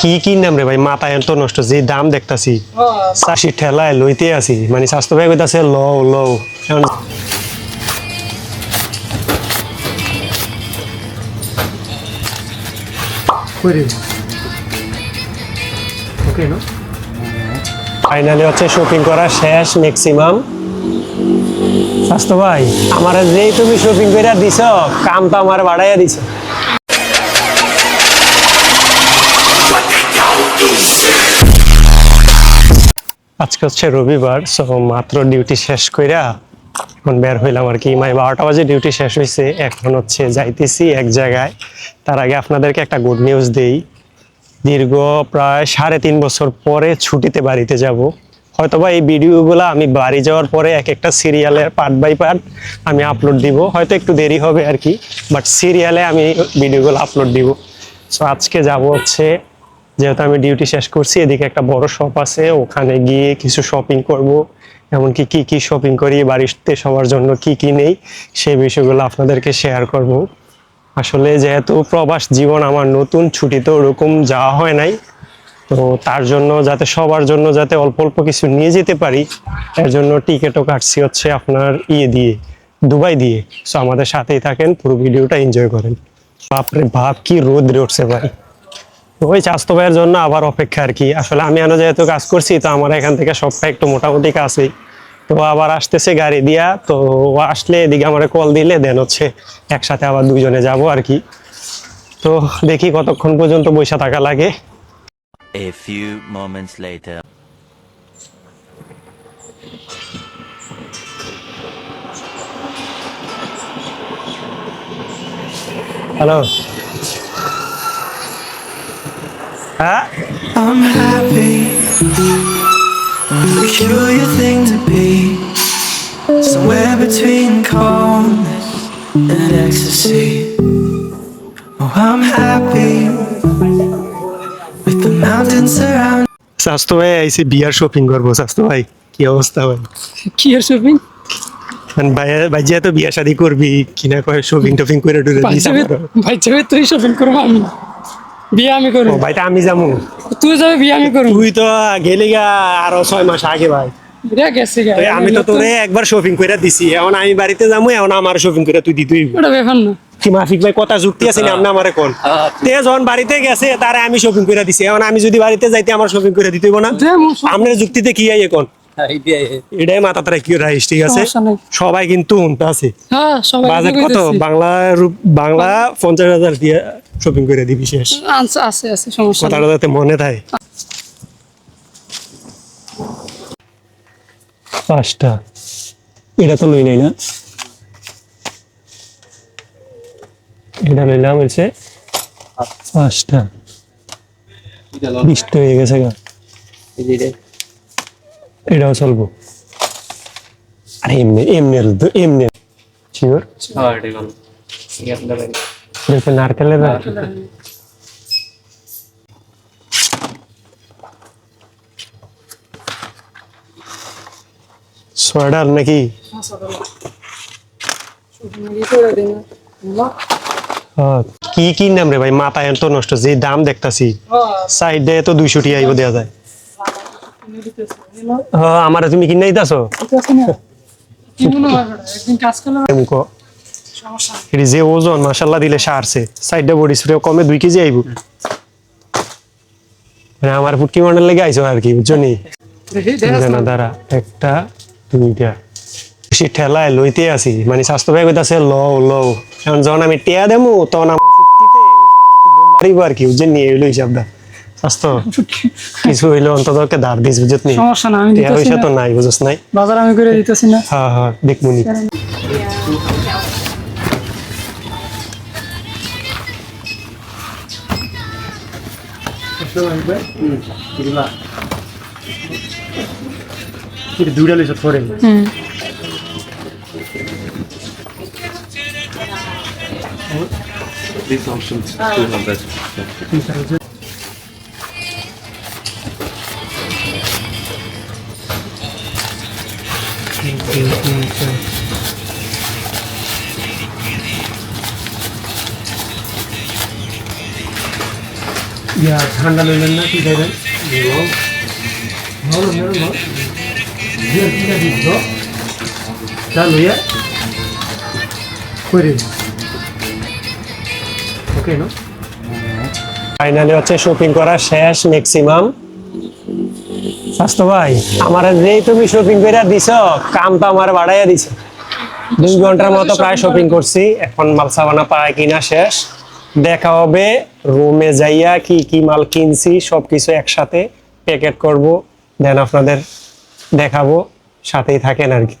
কি কিনলাম রে ভাই? মাথা এত নষ্ট যে দাম দেখতাছি। চাষি ঠেলায় লইতে আছি। মানে স্বাস্থ্য ভাই কইতাছে লও লও। ফাইনালি হচ্ছে শপিং করা শেষ ম্যাক্সিমাম স্বাস্থ্য ভাই আমার যেই তুমি শপিং করে দিছ কাম তো আমার বাড়াইয়া দিছ। আজকে হচ্ছে রবিবার সো মাত্র ডিউটি শেষ কইরা এখন বের হইলাম আর কি। মানে বারোটা বাজে ডিউটি শেষ হয়েছে এখন হচ্ছে যাইতেছি এক জায়গায়। তার আগে আপনাদেরকে একটা গুড নিউজ দেই। দীর্ঘ প্রায় সাড়ে তিন বছর পরে ছুটিতে বাড়িতে যাব। হয়তোবা এই ভিডিওগুলো আমি বাড়ি যাওয়ার পরে এক একটা সিরিয়ালের পার্ট বাই পার্ট আমি আপলোড দিব। হয়তো একটু দেরি হবে আর কি বাট সিরিয়ালে আমি ভিডিওগুলো আপলোড দিব। সো আজকে যাব হচ্ছে যেহেতু আমি ডিউটি শেষ করছি, এদিকে একটা বড় শপ আছে, ওখানে গিয়ে কিছু শপিং করব। এমনকি কি কি শপিং করি, বাড়িতে সবার জন্য কি কি নেই, সেই বিষয়গুলো আপনাদেরকে শেয়ার করব। আসলে যেহেতু প্রবাস জীবন আমার নতুন ছুটিতে ওরকম যাওয়া হয় নাই, তো তার জন্য যাতে সবার জন্য যাতে অল্প অল্প কিছু নিয়ে যেতে পারি, এর জন্য টিকিটও কাটছি হচ্ছে আপনার ইয়ে দিয়ে, দুবাই দিয়ে। সো আমাদের সাথেই থাকেন, পুরো ভিডিওটা এনজয় করেন। বাপরে বাপ, কি রোদ উঠছে ভাই। ওই স্বাস্থ্য ভাইয়ের জন্য আবার অপেক্ষা আর কি। আসলে আমি আনো যেহেতু কাজ করছি তো আমার এখান থেকে সবটা একটু মোটামুটি কাছেই তো আবার আসতেছে গাড়ি দিয়া তো আসলে এদিকে আমার কল দিলে দেন হচ্ছে একসাথে আবার দুইজনে যাব আর কি। তো দেখি কতক্ষণ পর্যন্ত বৈশা থাকা লাগে। A few moments later. Hello হ্যাঁ I'm happy. Peculiar thing to be. Somewhere between calmness and ecstasy. Oh, I'm happy. With the mountains surround. স্বাস্থ্য ভাই আইসি বিয়ার শপিং করব স্বাস্থ্য ভাই কি অবস্থা ভাই কি আর শপিং মানে ভাই ভাই যেহেতু বিয়া শাদি করবি কিনা কয় শপিং টপিং করে টুরে ভাই দিস ভাই তুই শপিং করব আমি বিয়ে আমি করব ভাই তা আমি যাব তুই যাবে বিয়ে আমি করব তুই তো গেলি গা আরও ছয় মাস আগে ভাই। আমি তো তোরে একবার শপিং করে দিছি। এখন আমি বাড়িতে যাব এখন আমার শপিং করে তুই দিতুই। ওটা ব্যাপার না। কি মাফিক ভাই কথা যুক্তি আছে না আপনি আমারে কোন। তে যখন বাড়িতে গেছে তারে আমি শপিং করে দিছি। এখন আমি যদি বাড়িতে যাইতে আমার শপিং করে দিতেইব না? আপনার যুক্তিতে কি আই এখন এটাই মাথা তারা কি রাইস ঠিক আছে? সবাই কিন্তু আছে। হ্যাঁ বাজেট কত? বাংলা রূপ- বাংলা পঞ্চাশ হাজার দিয়ে শপিং করে দিবি শেষ। আছে আছে আছে সমস্যা। কথাটা যাতে মনে থাকে। পাঁচটা। এটা তো লই নাই না। এটা লইলাম হচ্ছে পাঁচটা। বিশটা হয়ে গেছে গা। এটাও চলবো। আরে এমনি এমনি এমনি শিওর দেখো নারকেলের সোয়েটার নাকি হ্যাঁ, কি কিনলাম রে ভাই মাথা এত নষ্ট যে দাম দেখতাছি সাইডে তো দুইশো টি আইব দেওয়া যায় হ্যাঁ আমার তুমি কিনে দিতাছো এটি যে ওজন মাসাল্লাহ দিলে সারছে সাইডে বডি স্প্রে কমে দুই কেজি আইব। মানে আমার ফুটকি মন্ডল লেগে আইছো আর কি বুঝছ নি। দাঁড়া একটা দুইটা। সে ঠেলায় লইতে আসি মানে স্বাস্থ্য ভাই কইতাছে লও লও। এখন যখন আমি টিয়া দেমু তখন আমার আর কি বুঝছেন নি? এইলো হিসাবটা। স্বাস্থ্য কিছু হইলে অন্তত ওকে ধার দিস বুঝত নি? সমস্যা না আমি টিয়া পয়সা তো নাই বুঝছ নাই? বাজার আমি করে দিতেছি না। হ্যাঁ হ্যাঁ দেখমুনি। ಮಾಡ್ಬೇಕು ಇಲ್ಲ ಇದು ದುಡಿಯಲ್ಲ sir four These options Dit not that. Thank you. Thank you. 200. ঠান্ডা লইলেন না কি খাইবেন ফাইনালি হচ্ছে শপিং করা শেষ ম্যাক্সিমাম স্বাস্থ্য ভাই আমার যেই তুমি শপিং করে দিছ কাম তো আমার বাড়াইয়া দিছ। দুই ঘণ্টার মতো প্রায় শপিং করছি এখন মাল সাবানা পায় কিনা শেষ। দেখা হবে রুমে যাইয়া কি কি মাল কিনছি সব কিছু একসাথে প্যাকেট করব দেন আপনাদের দেখাবো, সাথেই থাকেন আর কি।